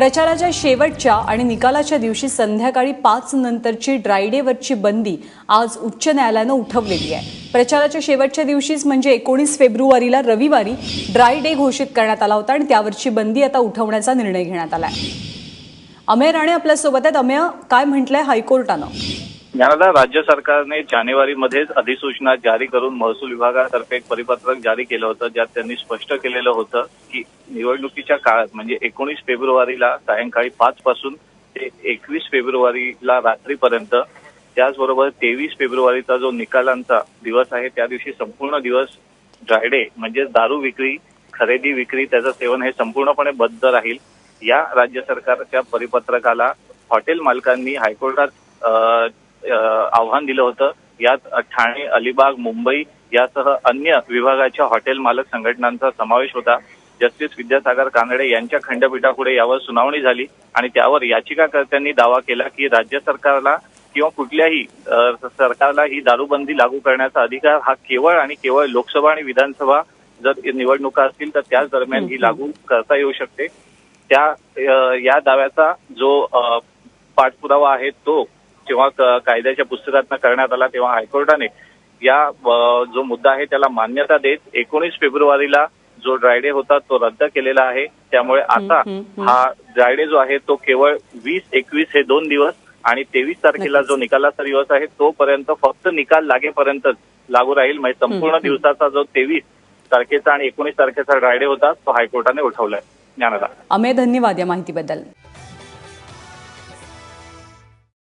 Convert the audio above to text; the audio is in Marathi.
प्रचाराच्या शेवटच्या आणि निकालाच्या दिवशी संध्याकाळी पाच नंतरची ड्रायडेवरची बंदी आज उच्च न्यायालयानं उठवलेली आहे. प्रचाराच्या शेवटच्या दिवशीच म्हणजे एकोणीस फेब्रुवारीला रविवारी ड्राय डे घोषित करण्यात आला होता आणि त्यावरची बंदी आता उठवण्याचा निर्णय घेण्यात आला आहे. अमेय राणे आपल्यासोबत आहेत. अमेय काय म्हटलंय हायकोर्टानं? ज्ञानदा राज्य सरकारने जानेवारीमध्येच अधिसूचना जारी करून महसूल विभागातर्फे एक परिपत्रक जारी केलं होतं. ज्यात त्यांनी स्पष्ट केलेलं होतं की निवडणुकीच्या काळात म्हणजे एकोणीस फेब्रुवारीला सायंकाळी पाच पासून ते एकवीस फेब्रुवारीला रात्रीपर्यंत त्याचबरोबर तेवीस फेब्रुवारीचा जो निकालांचा दिवस आहे त्या दिवशी संपूर्ण दिवस ड्रायडे म्हणजे दारू विक्री खरेदी विक्री त्याचं सेवन हे संपूर्णपणे बद्ध राहील. या राज्य सरकारच्या परिपत्रकाला हॉटेल मालकांनी हायकोर्टात आव्हान दिलं होतं. यात ठाणे अलिबाग मुंबई यासह अन्य विभागाच्या हॉटेल मालक संघटनांचा समावेश होता. जस्टिस विद्यासागर कानडे यांच्या खंडपीठापुढे यावर सुनावणी झाली आणि त्यावर याचिकाकर्त्यांनी दावा केला की राज्य सरकारला किंवा कुठल्याही सरकारला ही दारूबंदी लागू करण्याचा अधिकार हा केवळ आणि केवळ लोकसभा आणि विधानसभा जर निवडणुका असतील तर त्याच दरम्यान ही लागू करता येऊ शकते. त्या या दाव्याचा जो पाठपुरावा आहे तो जेव्हा कायद्याच्या पुस्तकातनं करण्यात आला तेव्हा हायकोर्टाने या जो मुद्दा आहे त्याला मान्यता देत एकोणीस फेब्रुवारीला जो ड्रायडे होता तो रद्द केलेला आहे. त्यामुळे आता. हा ड्रायडे जो आहे तो केवळ वीस एकवीस हे दोन दिवस आणि तेवीस तारखेला जो निकालाचा दिवस आहे तोपर्यंत फक्त निकाल लागेपर्यंतच लागू राहील. म्हणजे संपूर्ण. दिवसाचा जो तेवीस तारखेचा आणि एकोणीस तारखेचा ड्रायडे होता तो हायकोर्टाने उठवलाय. ज्ञानदा. अमेय धन्यवाद या माहितीबद्दल.